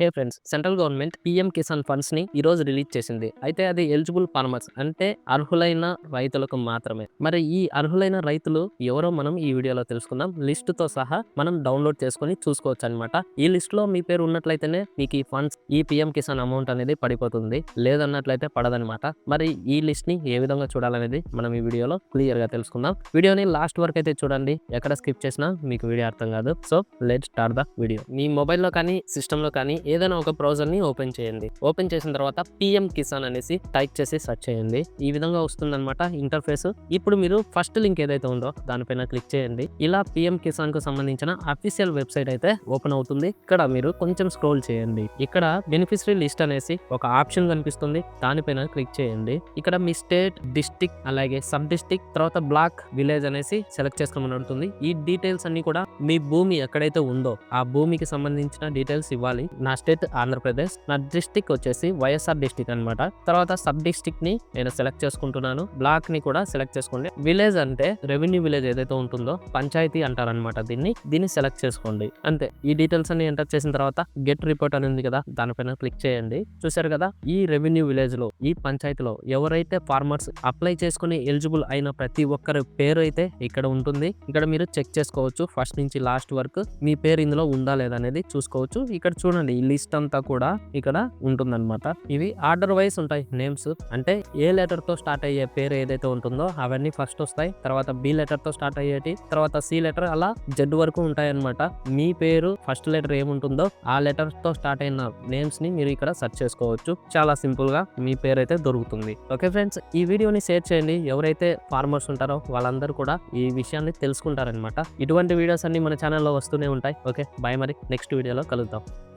Hey friends central government PM Kisan ఫండ్స్ని ఈ రోజు release చేసింది. అయితే అది ఎలిజిబుల్ ఫార్మర్స్ అంటే అర్హులైన రైతులకు మాత్రమే. మరి ఈ అర్హులైన రైతులు ఎవరో మనం ఈ వీడియోలో తెలుసుకుందాం. లిస్ట్తో సహా మనం డౌన్లోడ్ చేసుకొని చూసుకోవచ్చు అనమాట ఈ లిస్ట్లో మీ పేరు ఉన్నట్లయితేనే మీకు ఈ ఫండ్స్ ఈ పిఎం కిసాన్ అమౌంట్ అనేది పడిపోతుంది. లేదన్నట్లయితే పడదనమాట మరి ఈ లిస్ట్ని ఏ విధంగా చూడాలనేది మనం ఈ వీడియోలో క్లియర్గా తెలుసుకుందాం. వీడియోని లాస్ట్ వరకు అయితే చూడండి. ఎక్కడ స్కిప్ చేసినా మీకు వీడియో అర్థం కాదు. So let start the video. మీ మొబైల్లో కానీ సిస్టంలో కానీ ఏదైనా ఒక బ్రౌజర్ని ఓపెన్ చేయండి. ఓపెన్ చేసిన తర్వాత పిఎం కిసాన్ అనేసి టైప్ చేసి సెర్చ్ చేయండి. ఈ విధంగా వస్తుందన్నమాట ఇంటర్ఫేస్. ఇప్పుడు మీరు ఫస్ట్ లింక్ ఏదైతే ఉందో దానిపైన క్లిక్ చేయండి. ఇలా పిఎం కిసాన్కు సంబంధించిన అఫీషియల్ వెబ్సైట్ అయితే ఓపెన్ అవుతుంది. ఇక్కడ మీరు కొంచెం స్క్రోల్ చేయండి. ఇక్కడ బెనిఫిషరీ లిస్ట్ అనేసి ఒక ఆప్షన్ కనిపిస్తుంది. దానిపైన క్లిక్ చేయండి. ఇక్కడ మీ స్టేట్ డిస్టిక్ అలాగే సబ్ డిస్టిక్ తర్వాత బ్లాక్ విలేజ్ అనేసి సెలెక్ట్ చేసుకోమని అడుగుతుంది. ఈ డీటెయిల్స్ అన్ని కూడా మీ భూమి ఎక్కడైతే ఉందో ఆ భూమికి సంబంధించిన డీటెయిల్స్ ఇవ్వాలి. నా స్టేట్ ఆంధ్రప్రదేశ్ నా డిస్టిక్ వచ్చేసి వైఎస్ఆర్ డిస్టిక్ అన్నమాట. తర్వాత సబ్ డిస్టిక్ని నేను సెలెక్ట్ చేసుకుంటున్నాను. బ్లాక్ని కూడా సెలెక్ట్ చేసుకోండి. విలేజ్ అంటే రెవెన్యూ విలేజ్ ఏదైతే ఉంటుందో పంచాయతీ అంటారనమాట దీన్ని. దీన్ని సెలెక్ట్ చేసుకోండి. అంతే. ఈ డీటెయిల్స్ అన్ని ఎంటర్ చేసిన తర్వాత గెట్ రిపోర్ట్ అనేది కదా దానిపైన క్లిక్ చేయండి. చూసారు కదా ఈ రెవెన్యూ విలేజ్లో ఈ పంచాయతీలో ఎవరైతే ఫార్మర్స్ అప్లై చేసుకుని ఎలిజిబుల్ అయిన ప్రతి ఒక్కరి పేరు అయితే ఇక్కడ ఉంటుంది. ఇక్కడ మీరు చెక్ చేసుకోవచ్చు. ఫస్ట్ నుంచి లాస్ట్ వరకు మీ పేరు ఇందులో ఉందా లేదా అనేది చూసుకోవచ్చు. ఇక్కడ చూడండి లిస్ట్ అంతా కూడా ఇక్కడ ఉంటుందన్నమాట. ఇవి ఆర్డర్ వైస్ ఉంటాయి నేమ్స్. అంటే ఏ లెటర్తో స్టార్ట్ అయ్యే పేరు ఏదైతే ఉంటుందో అవన్నీ ఫస్ట్ వస్తాయి. తర్వాత బి లెటర్తో స్టార్ట్ అయ్యేటి తర్వాత సి లెటర్ అలా జెడ్ వరకు ఉంటాయి అనమాట మీ పేరు ఫస్ట్ లెటర్ ఏముంటుందో ఆ లెటర్తో స్టార్ట్ అయిన నేమ్స్ని మీరు ఇక్కడ సెర్చ్ చేసుకోవచ్చు. చాలా సింపుల్గా మీ పేరు అయితే దొరుకుతుంది. ఓకే ఫ్రెండ్స్ ఈ వీడియోని షేర్ చేయండి. ఎవరైతే ఫార్మర్స్ ఉంటారో వాళ్ళందరూ కూడా ఈ విషయాన్ని తెలుసుకుంటారనమాట ఇటువంటి వీడియోస్ అన్ని మన ఛానల్లో వస్తూనే ఉంటాయి. ఓకే బాయ్ మరి. నెక్స్ట్ వీడియోలో కలుద్దాం.